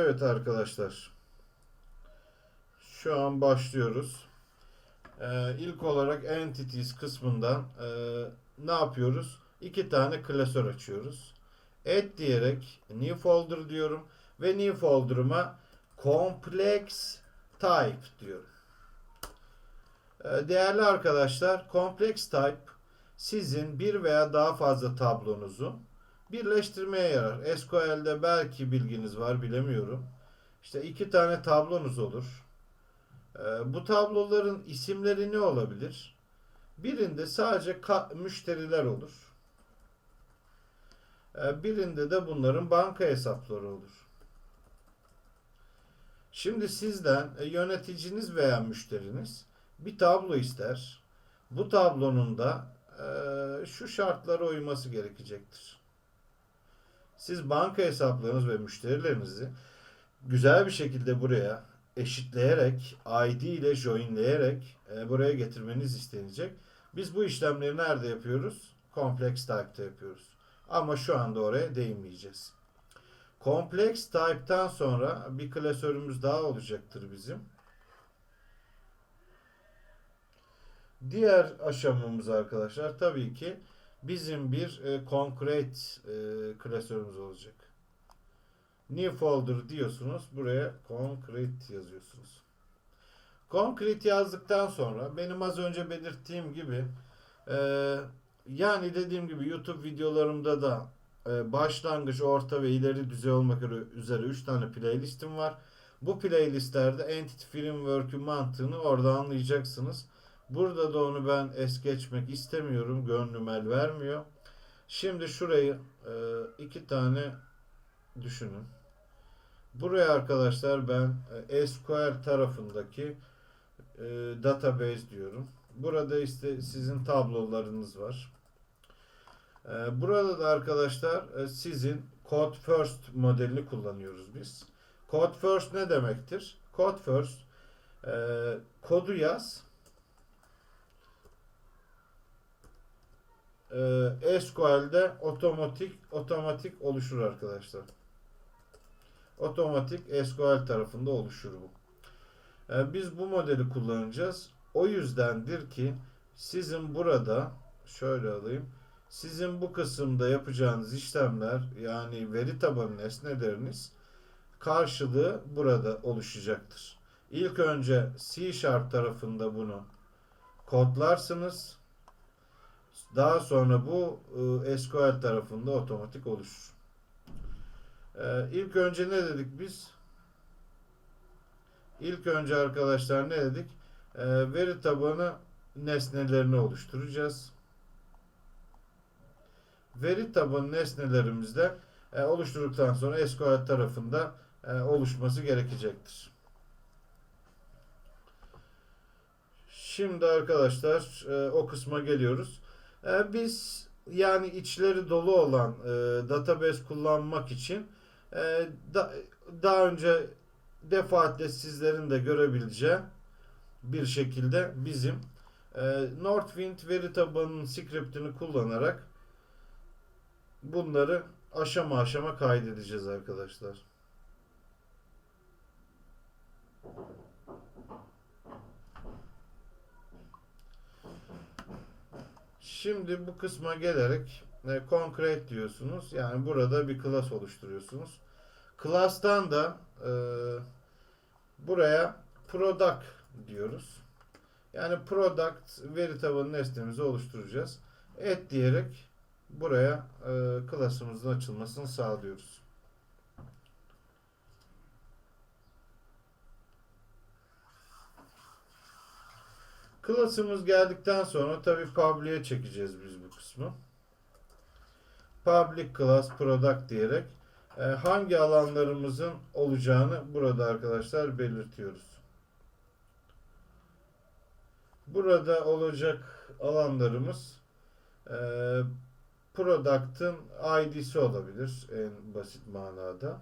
Evet arkadaşlar. Şu an başlıyoruz. Ee, ilk olarak Entities kısmından e, ne yapıyoruz? İki tane klasör açıyoruz. Add diyerek New Folder diyorum ve New Folder'ıma Complex Type diyorum. Ee, değerli arkadaşlar, Complex Type sizin bir veya daha fazla tablonuzu birleştirmeye yarar. SQL'de belki bilginiz var bilemiyorum. İşte iki tane tablonuz olur. Ee, bu tabloların isimleri ne olabilir? Birinde sadece müşteriler olur. Ee, birinde de bunların banka hesapları olur. Şimdi sizden e, yöneticiniz veya müşteriniz bir tablo ister. Bu tablonun da e, şu şartlara uyması gerekecektir. Siz banka hesaplarınız ve müşterilerinizi güzel bir şekilde buraya eşitleyerek, ID ile joinleyerek e, buraya getirmeniz istenecek. Biz bu işlemleri nerede yapıyoruz? Complex Type'da yapıyoruz. Ama şu anda oraya değinmeyeceğiz. Complex Type'tan sonra bir klasörümüz daha olacaktır bizim. Diğer aşamamız arkadaşlar tabii ki bizim bir e, concrete e, klasörümüz olacak. New folder diyorsunuz. Buraya concrete yazıyorsunuz. Concrete yazdıktan sonra benim az önce belirttiğim gibi e, yani dediğim gibi YouTube videolarımda da e, başlangıç, orta ve ileri düzey olmak üzere 3 tane playlistim var. Bu playlistlerde Entity Framework'ün mantığını orada anlayacaksınız. Burada da onu ben es geçmek istemiyorum. Gönlüm el vermiyor. Şimdi şurayı e, iki tane düşünün. Buraya arkadaşlar ben e, SQL tarafındaki e, database diyorum. Burada işte sizin tablolarınız var. Burada da arkadaşlar sizin Code First modelini kullanıyoruz biz. Code First ne demektir? Code First kodu yaz. E, SQL'de otomatik otomatik oluşur arkadaşlar. Otomatik SQL tarafında oluşur bu. E, biz bu modeli kullanacağız. O yüzdendir ki sizin burada şöyle alayım. Sizin bu kısımda yapacağınız işlemler yani veri tabanı nesneleriniz karşılığı burada oluşacaktır. İlk önce C Sharp tarafında bunu kodlarsınız. Daha sonra bu e, SQL tarafında otomatik oluşur. E, ilk önce ne dedik biz? İlk önce arkadaşlar ne dedik? E, veri tabanı nesnelerini oluşturacağız. Veri tabanı nesnelerimizde e, oluşturduktan sonra SQL tarafında e, oluşması gerekecektir. Şimdi arkadaşlar e, o kısma geliyoruz. E, biz yani içleri dolu olan e, database kullanmak için e, da, daha önce defaatle sizlerin de görebileceği bir şekilde bizim e, Northwind veri tabanının scriptini kullanarak bunları aşama aşama kaydedeceğiz arkadaşlar. Şimdi bu kısma gelerek e, concrete diyorsunuz. Yani burada bir class oluşturuyorsunuz. Class'tan da e, buraya product diyoruz. Yani product veri tabanı nesnemizi oluşturacağız. Et diyerek buraya e, class'ımızın açılmasını sağlıyoruz. Class'ımız geldikten sonra tabi public'e çekeceğiz biz bu kısmı. Public class product diyerek e, hangi alanlarımızın olacağını burada arkadaşlar belirtiyoruz. Burada olacak alanlarımız e, product'ın ID'si olabilir en basit manada.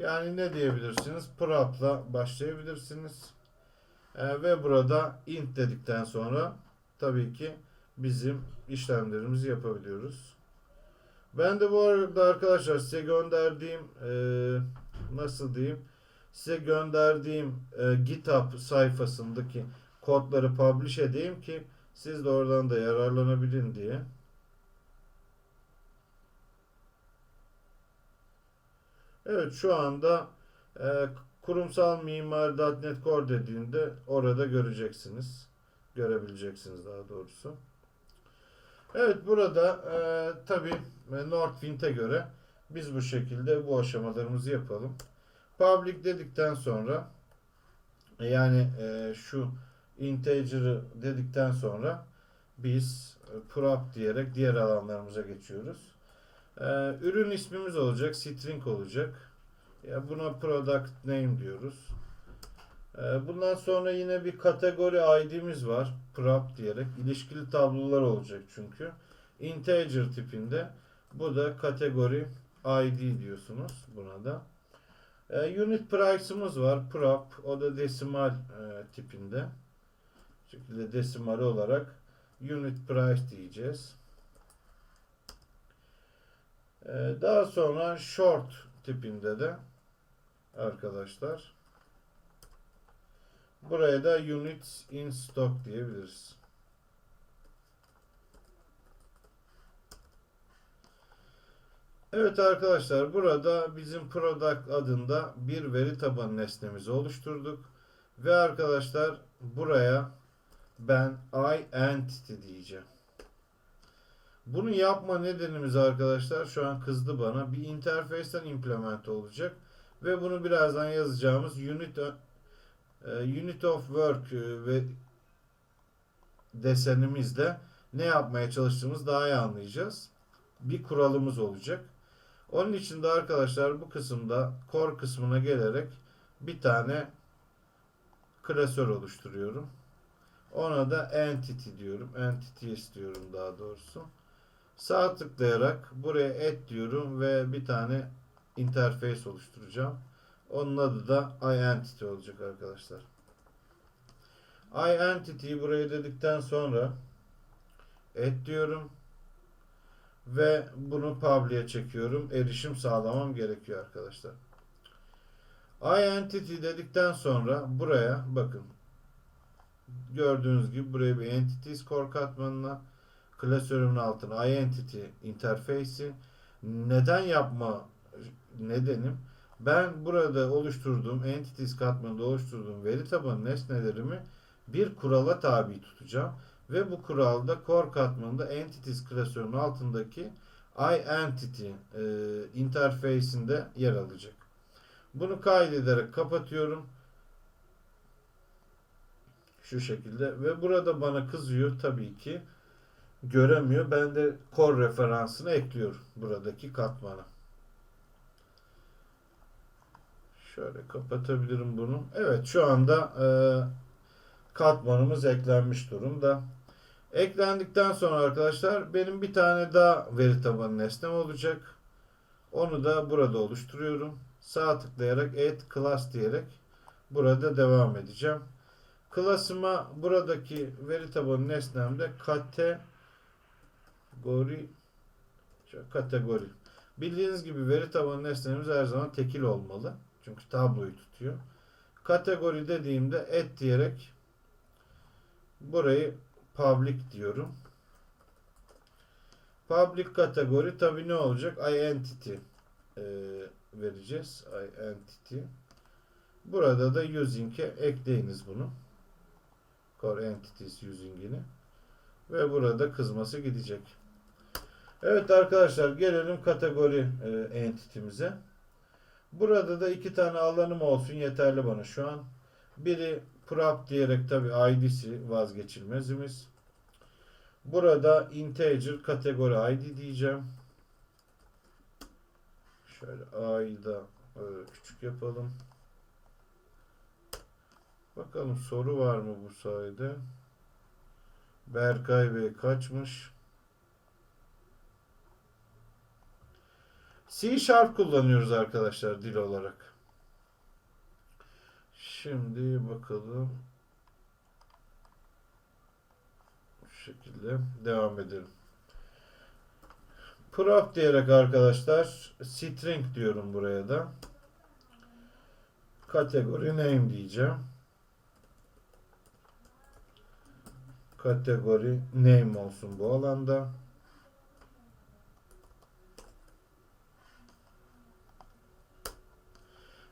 Yani ne diyebilirsiniz? Prop'la başlayabilirsiniz. Ee, ve burada int dedikten sonra tabii ki bizim işlemlerimizi yapabiliyoruz. Ben de bu arada arkadaşlar size gönderdiğim e, nasıl diyeyim size gönderdiğim e, GitHub sayfasındaki kodları publish edeyim ki siz de oradan da yararlanabilin diye. Evet şu anda e, kurumsal mimari.net Core dediğinde orada göreceksiniz. Görebileceksiniz daha doğrusu. Evet burada e, tabi Northwind'e göre biz bu şekilde bu aşamalarımızı yapalım. Public dedikten sonra e, yani e, şu integer'ı dedikten sonra biz e, prop diyerek diğer alanlarımıza geçiyoruz. E, ürün ismimiz olacak, string olacak. Ya buna product name diyoruz. E, bundan sonra yine bir kategori ID'miz var. Prop diyerek. ilişkili tablolar olacak çünkü. Integer tipinde. Bu da kategori ID diyorsunuz buna da. E, unit price'ımız var. Prop. O da desimal e, tipinde. Bu şekilde desimal olarak unit price diyeceğiz. E, daha sonra short tipinde de arkadaşlar buraya da units in stock diyebiliriz. Evet arkadaşlar burada bizim product adında bir veri tabanı nesnemizi oluşturduk. Ve arkadaşlar buraya ben iEntity diyeceğim. Bunu yapma nedenimiz arkadaşlar şu an kızdı bana. Bir interface'ten implement olacak. Ve bunu birazdan yazacağımız unit e, unit of work e, ve desenimizde ne yapmaya çalıştığımız daha iyi anlayacağız. Bir kuralımız olacak. Onun için de arkadaşlar bu kısımda core kısmına gelerek bir tane klasör oluşturuyorum. Ona da entity diyorum. Entity istiyorum daha doğrusu. Sağ tıklayarak buraya add diyorum ve bir tane interface oluşturacağım. Onun adı da iEntity olacak arkadaşlar. iEntity'yi buraya dedikten sonra add diyorum ve bunu public'e çekiyorum. Erişim sağlamam gerekiyor arkadaşlar. iEntity dedikten sonra buraya bakın gördüğünüz gibi buraya bir entities core katmanına klasörümün altına iEntity interface'i neden yapma nedenim ben burada oluşturduğum entities katmanında oluşturduğum veri tabanı nesnelerimi bir kurala tabi tutacağım ve bu kuralda core katmanında entities klasörünün altındaki iEntity e, interface'inde yer alacak. Bunu kaydederek kapatıyorum. Şu şekilde ve burada bana kızıyor tabii ki göremiyor. Ben de core referansını ekliyorum buradaki katmana. Şöyle kapatabilirim bunu. Evet şu anda e, katmanımız eklenmiş durumda. Eklendikten sonra arkadaşlar benim bir tane daha veri tabanı nesnem olacak. Onu da burada oluşturuyorum. Sağ tıklayarak add class diyerek burada devam edeceğim. Klasıma buradaki veri tabanı nesnemde kategori kategori. Bildiğiniz gibi veri tabanı nesnemiz her zaman tekil olmalı. Çünkü tabloyu tutuyor. Kategori dediğimde add diyerek burayı public diyorum. Public kategori tabi ne olacak? iEntity e, vereceğiz. iEntity. Burada da using'e ekleyiniz bunu. Core Entities using'ini. Ve burada kızması gidecek. Evet arkadaşlar gelelim kategori e, entity'mize. Burada da iki tane alanım olsun yeterli bana şu an. Biri prop diyerek tabi id'si vazgeçilmezimiz. Burada integer kategori id diyeceğim. Şöyle a'yı da e, küçük yapalım. Bakalım soru var mı bu sayede? Berkay Bey kaçmış? C Sharp kullanıyoruz arkadaşlar dil olarak. Şimdi bakalım. Bu şekilde devam edelim. Prop diyerek arkadaşlar string diyorum buraya da. Kategori name diyeceğim. Kategori name olsun bu alanda.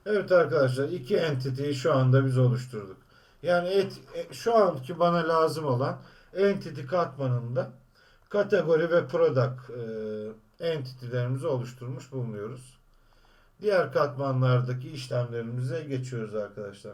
Evet arkadaşlar iki entity'yi şu anda biz oluşturduk. Yani et, e, şu anki bana lazım olan entity katmanında kategori ve product e, entity'lerimizi oluşturmuş bulunuyoruz. Diğer katmanlardaki işlemlerimize geçiyoruz arkadaşlar.